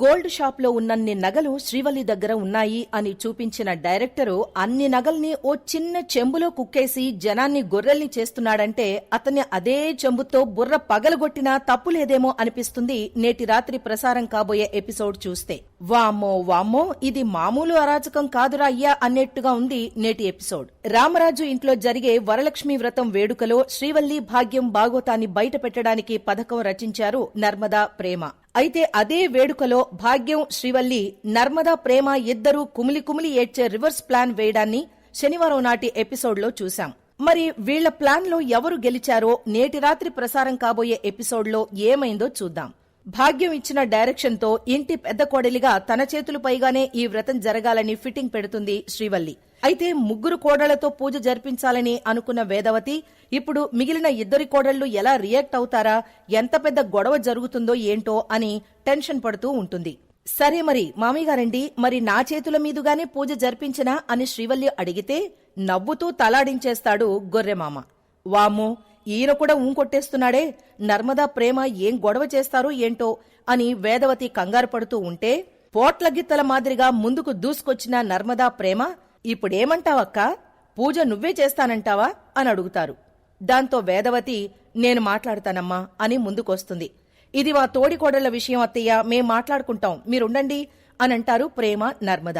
Gold షాప్లో ఉన్నన్ని నగలు శ్రీవల్లి దగ్గర ఉన్నాయి అని చూపించిన డైరెక్టరు అన్ని నగల్ని ఓ చిన్న చెంబులో కుక్కేసి జనాన్ని గొర్రెల్ని చేస్తున్నాడంటే అతన్ని అదే చెంబుతో బుర్ర పగలగొట్టినా తప్పు లేదేమో అనిపిస్తుంది నేటి రాత్రి ప్రసారం కాబోయే ఎపిసోడ్ చూస్తే. వామ్మో వామ్మో ఇది మామూలు అరాచకం కాదురా అయ్యా అన్నట్టుగా ఉంది నేటి ఎపిసోడ్. రామరాజు ఇంట్లో జరిగే వరలక్ష్మి వ్రతం వేడుకలో శ్రీవల్లి భాగ్యం బాగోతాన్ని బయట పెట్టడానికి పథకం రచించారు నర్మదా ప్రేమ. అయితే అదే వేడుకలో భాగ్యం శ్రీవల్లి నర్మదా ప్రేమ ఇద్దరూ కుమిలి కుమిలి ఏడ్చే రివర్స్ ప్లాన్ వేయడాన్ని శనివారం నాటి ఎపిసోడ్లో చూశాం. మరి వీళ్ళ ప్లాన్లో ఎవరు గెలిచారో నేటి రాత్రి ప్రసారం కాబోయే ఎపిసోడ్లో ఏమైందో చూద్దాం. భాగ్యం ఇచ్చిన డైరెక్షన్తో ఇంటి పెద్ద కోడలిగా తన చేతులు పైగానే ఈ వ్రతం జరగాలని ఫిట్టింగ్ పెడుతుంది శ్రీవల్లి. అయితే ముగ్గురు కోడళ్ళతో పూజ జరిపించాలని అనుకున్న వేదవతి ఇప్పుడు మిగిలిన ఇద్దరి కోడళ్ళు ఎలా రియాక్ట్ అవుతారా ఎంత పెద్ద గొడవ జరుగుతుందో ఏంటో అని టెన్షన్ పడుతూ ఉంటుంది. సరే మరి మామిగారండి మరి నా చేతుల మీదుగానే పూజ జరిపించనా అని శ్రీవల్లి అడిగితే నవ్వుతూ తలాడించేస్తాడు గొర్రెమామ. వామ్మో ఈయన కూడా ఊంకొట్టేస్తున్నాడే నర్మదా ప్రేమ ఏం గొడవ చేస్తారో ఏంటో అని వేదవతి కంగారు పడుతూ ఉంటే పోట్ల గిత్తల మాదిరిగా ముందుకు దూసుకొచ్చిన నర్మదా ప్రేమ ఇప్పుడేమంటావక్కా? పూజ నువ్వే చేస్తానంటావా? అని అడుగుతారు. దాంతో వేదవతి నేను మాట్లాడతానమ్మా అని ముందుకొస్తుంది. ఇది మా తోడికోడళ్ళ విషయం అత్తయ్య మేం మాట్లాడుకుంటాం. మీరుండండి అని అంటారు ప్రేమ నర్మద.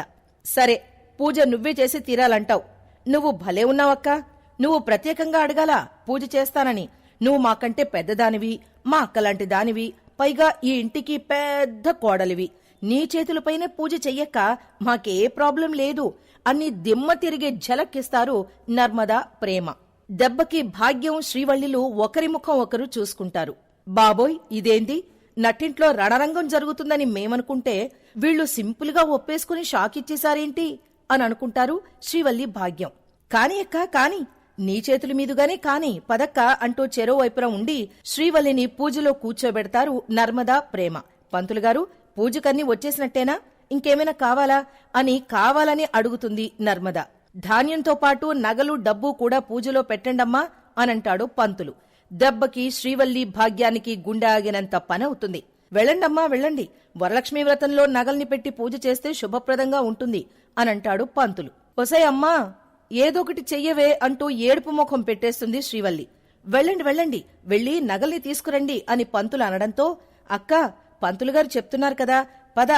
సరే పూజ నువ్వే చేసి తీరాలంటావు. నువ్వు భలే ఉన్నావక్కా. నువ్వు ప్రత్యేకంగా అడగాల పూజ చేస్తానని. నువ్వు మాకంటే పెద్దదానివి మా అక్కలాంటి దానివి పైగా ఈ ఇంటికి పెద్ద కోడలివి. నీ చేతులపైనే పూజ చెయ్యక్క మాకే ప్రాబ్లం లేదు. అని దిమ్మ తిరిగే ఝలక్కిస్తారు నర్మదా ప్రేమ. దెబ్బకి భాగ్యం శ్రీవల్లిలు ఒకరి ముఖం ఒకరు చూసుకుంటారు. బాబోయ్ ఇదేంది? నట్టింట్లో రణరంగం జరుగుతుందని మేమనుకుంటే వీళ్ళు సింపుల్గా ఒప్పేసుకుని షాక్ ఇచ్చేశారేంటి అని అనుకుంటారు శ్రీవల్లి భాగ్యం. కాని అక్క కాని నీ చేతుల మీదుగానే కాని పదక్క అంటూ చెరో వైపున ఉండి శ్రీవల్లిని పూజలో కూర్చోబెడతారు నర్మదా ప్రేమ. పంతులుగారు పూజకన్నీ వచ్చేసినట్టేనా? ఇంకేమైనా కావాలా? అని కావాలని అడుగుతుంది నర్మద. ధాన్యంతో పాటు నగలు డబ్బు కూడా పూజలో పెట్టండమ్మా అనంటాడు పంతులు. దెబ్బకి శ్రీవల్లి భాగ్యానికి గుండె ఆగినంత పనవుతుంది. అవుతుంది వెళ్ళండమ్మా వెళ్ళండి. వరలక్ష్మి వ్రతంలో నగల్ని పెట్టి పూజ చేస్తే శుభప్రదంగా ఉంటుంది అనంటాడు పంతులు. ఒసే అమ్మా ఏదొకటి చెయ్యవే అంటూ ఏడుపు ముఖం పెట్టేస్తుంది శ్రీవల్లి. వెళ్ళండి వెళ్ళండి. వెళ్ళి నగల్ని తీసుకురండి అని పంతులు అనడంతో అక్కా పంతులుగారు చెప్తున్నారు కదా పద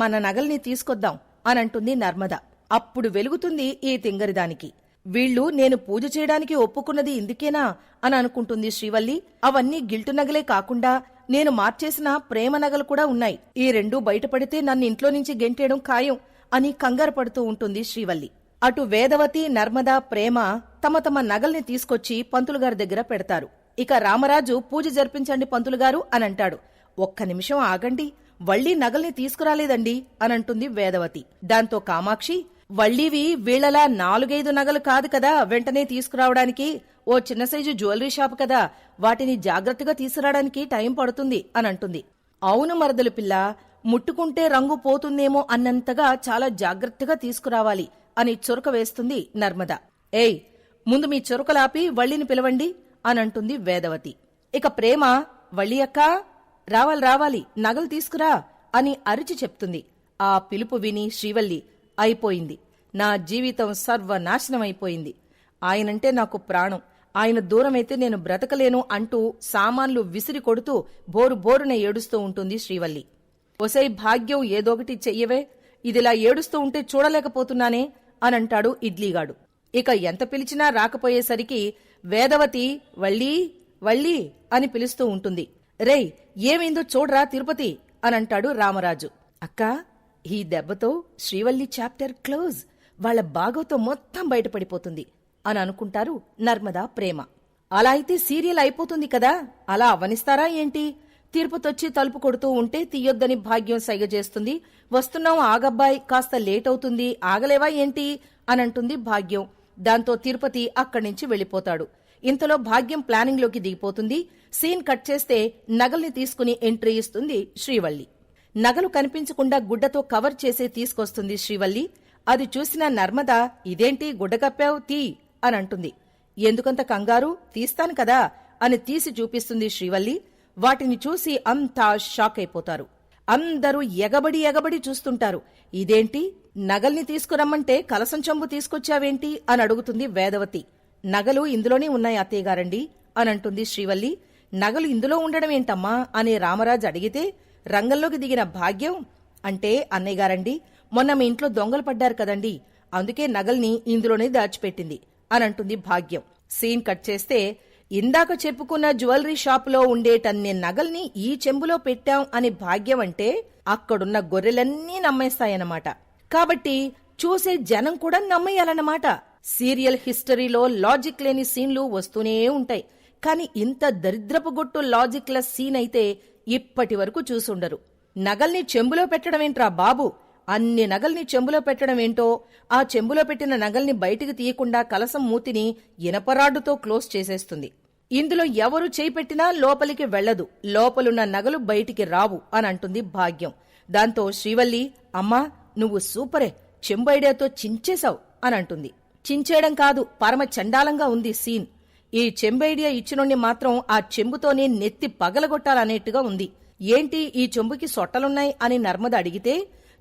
మన నగల్ని తీసుకొద్దాం అనంటుంది నర్మద. అప్పుడు వెలుగుతుంది ఈ తింగరిదానికి వీళ్ళు నేను పూజ చేయడానికి ఒప్పుకున్నది ఇందుకేనా అని అనుకుంటుంది శ్రీవల్లి. అవన్నీ గిల్టు నగలే కాకుండా నేను మార్చేసిన ప్రేమ నగలు కూడా ఉన్నాయి. ఈ రెండూ బయటపడితే నన్ను ఇంట్లో నుంచి గెంటేయడం ఖాయం అని కంగారు పడుతూ ఉంటుంది శ్రీవల్లి. అటు వేదవతి నర్మద ప్రేమ తమ తమ నగల్ని తీసుకొచ్చి పంతులుగారి దగ్గర పెడతారు. ఇక రామరాజు పూజ జరిపించండి పంతులుగారు అని అంటాడు. ఒక్క నిమిషం ఆగండి వళ్ళీ నగల్ని తీసుకురాలేదండి అనంటుంది వేదవతి. దాంతో కామాక్షి వళ్ళీవి వీళ్ళలా నాలుగైదు నగలు కాదు కదా వెంటనే తీసుకురావడానికి ఓ చిన్న సైజు జ్యువెలరీ షాప్ కదా వాటిని జాగ్రత్తగా తీసుకురావడానికి టైం పడుతుంది అనంటుంది. అవును మరదలు పిల్ల ముట్టుకుంటే రంగు పోతుందేమో అన్నంతగా చాలా జాగ్రత్తగా తీసుకురావాలి అని చురక వేస్తుంది నర్మద. ఏయ్ ముందు మీ చురకలాపి వళ్ళిని పిలవండి అనంటుంది వేదవతి. ఇక ప్రేమ వళ్ళి అక్కా రావాలి రావాలి నగలు తీసుకురా అని అరిచి చెప్తుంది. ఆ పిలుపు విని శ్రీవల్లి అయిపోయింది. నా జీవితం సర్వనాశనమైపోయింది. ఆయనంటే నాకు ప్రాణం. ఆయన దూరమైతే నేను బ్రతకలేను అంటూ సామాన్లు విసిరి కొడుతూ బోరు బోరున ఏడుస్తూ ఉంటుంది శ్రీవల్లి. ఒసై భాగ్యం ఏదోకటి చెయ్యవే. ఇదిలా ఏడుస్తూ ఉంటే చూడలేకపోతున్నానే అనంటాడు ఇడ్లీగాడు. ఇక ఎంత పిలిచినా రాకపోయేసరికి వేదవతి వళ్ళీ వళ్ళీ అని పిలుస్తూ ఉంటుంది. రేయ్ ఏమైందో చూడరా తిరుపతి అనంటాడు రామరాజు. అక్కా ఈ దెబ్బతో శ్రీవల్లి చాప్టర్ క్లోజ్. వాళ్ళ బాగోతో మొత్తం బయటపడిపోతుంది అని అనుకుంటారు నర్మదా ప్రేమ. అలా అయితే సీరియల్ అయిపోతుంది కదా అలా అవనిస్తారా ఏంటి? తిరుపతొచ్చి తలుపు కొడుతూ ఉంటే తీయొద్దని భాగ్యం సైగ చేస్తుంది. వస్తున్నాం ఆగబ్బాయ్ కాస్త లేట్ అవుతుంది ఆగలేవా ఏంటి? అనంటుంది భాగ్యం. దాంతో తిరుపతి అక్కడి నుంచి వెళ్ళిపోతాడు. ఇంతలో భాగ్యం ప్లానింగ్లోకి దిగిపోతుంది. సీన్ కట్ చేస్తే నగల్ని తీసుకుని ఎంట్రీ ఇస్తుంది శ్రీవల్లి. నగలు కనిపించకుండా గుడ్డతో కవర్ చేసే తీసుకొస్తుంది శ్రీవల్లి. అది చూసిన నర్మద ఇదేంటి గుడ్డ కప్పావు? తీ అని అంటుంది. ఎందుకంత కంగారు? తీస్తాను కదా అని తీసి చూపిస్తుంది శ్రీవల్లి. వాటిని చూసి అంతా షాక్ అయిపోతారు. అందరూ ఎగబడి ఎగబడి చూస్తుంటారు. ఇదేంటి? నగల్ని తీసుకురమ్మంటే కలసం చెంబు తీసుకొచ్చావేంటి? అని అడుగుతుంది వేదవతి. నగలు ఇందులోనే ఉన్నాయి అత్తయ్యగారండి అనంటుంది శ్రీవల్లి. నగలు ఇందులో ఉండడం ఏంటమ్మా అనే రామరాజు అడిగితే రంగంలోకి దిగిన భాగ్యం? అంటే అన్నయ్య గారండి మొన్న మీ ఇంట్లో దొంగలు పడ్డారు కదండి అందుకే నగల్ని ఇందులోనే దాచిపెట్టింది అనంటుంది భాగ్యం. సీన్ కట్ చేస్తే ఇందాక చెప్పుకున్న జ్యువెలరీ షాపులో ఉండేటన్ని నగల్ని ఈ చెంబులో పెట్టాం అని భాగ్యం అంటే అక్కడున్న గొర్రెలన్నీ నమ్మేస్తాయన్నమాట. కాబట్టి చూసే జనం కూడా నమ్మేయాలన్నమాట. సీరియల్ హిస్టరీలో లాజిక్ లేని సీన్లు వస్తూనే ఉంటాయి. కానీ ఇంత దరిద్రపు గొట్టు లాజిక్ల సీన్ అయితే ఇప్పటి వరకు చూసుండరు. నగల్ని చెంబులో పెట్టడమేంట్రా బాబు? అన్ని నగల్ని చెంబులో పెట్టడం ఏంటో ఆ చెంబులో పెట్టిన నగల్ని బయటికి తీయకుండా కలసం మూతిని ఇనపరాడుతో క్లోజ్ చేసేస్తుంది. ఇందులో ఎవరు చేపెట్టినా లోపలికి వెళ్ళదు లోపలున్న నగలు బయటికి రావు అని అంటుంది భాగ్యం. దాంతో శ్రీవల్లి అమ్మా నువ్వు సూపరే! చెంబు ఐడియాతో చించేశావు అని అంటుంది. చించేయడం కాదు పరమ చండాలంగా ఉంది సీన్. ఈ చెంబైడియా ఇచ్చినోణ్ణి మాత్రం ఆ చెంబుతోనే నెత్తి పగలగొట్టాలనేట్టుగా ఉంది. ఏంటి ఈ చెంబుకి సొట్టలున్నాయి అని నర్మద అడిగితే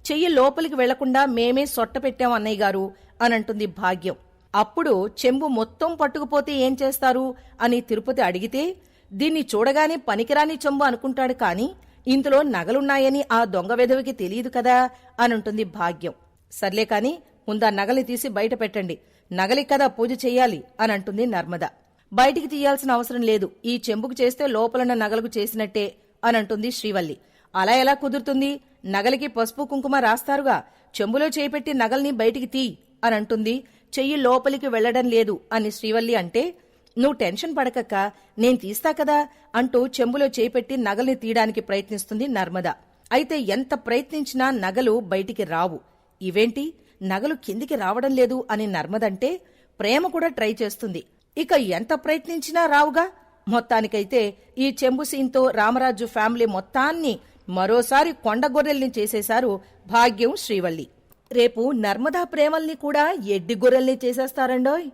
చెయ్యి లోపలికి వెళ్ళకుండా మేమే సొట్ట పెట్టాం అన్నయ్య గారు అనంటుంది భాగ్యం. అప్పుడు చెంబు మొత్తం పట్టుకుపోతే ఏం చేస్తారు అని తిరుపతి అడిగితే దీన్ని చూడగానే పనికిరాని చెంబు అనుకుంటాడు కాని ఇందులో నగలున్నాయని ఆ దొంగ వెధవికి తెలియదు కదా అనుంటుంది భాగ్యం. సర్లే కాని ముందా నగలు తీసి బయట పెట్టండి. నగలి కదా పూజ చెయ్యాలి అని అంటుంది నర్మద. బయటికి తీయాల్సిన అవసరం లేదు. ఈ చెంబుకు చేస్తే లోపలన్న నగలకు చేసినట్టే అని అంటుంది శ్రీవల్లి. అలా ఎలా కుదురుతుంది? నగలికి పసుపు కుంకుమ రాస్తారుగా. చెంబులో చేపెట్టి నగల్ని బయటికి తీ అని అంటుంది. చెయ్యి లోపలికి వెళ్ళడం లేదు అని శ్రీవల్లి అంటే నువ్వు టెన్షన్ పడకక్క. నేను తీస్తా కదా అంటూ చెంబులో చేపెట్టి నగల్ని తీయడానికి ప్రయత్నిస్తుంది నర్మద. అయితే ఎంత ప్రయత్నించినా నగలు బయటికి రావు. ఇవేంటి? నగలు కిందికి రావడం లేదు అని నర్మదంటే ప్రేమ కూడా ట్రై చేస్తుంది. ఇక ఎంత ప్రయత్నించినా రావుగా. మొత్తానికైతే ఈ చెంబు సీన్తో రామరాజు ఫ్యామిలీ మొత్తాన్ని మరోసారి కొండగొర్రెల్ని చేసేశారు భాగ్యం శ్రీవల్లి. రేపు నర్మదా ప్రేమల్ని కూడా ఎడ్డి గొర్రెల్ని చేసేస్తారండోయ్.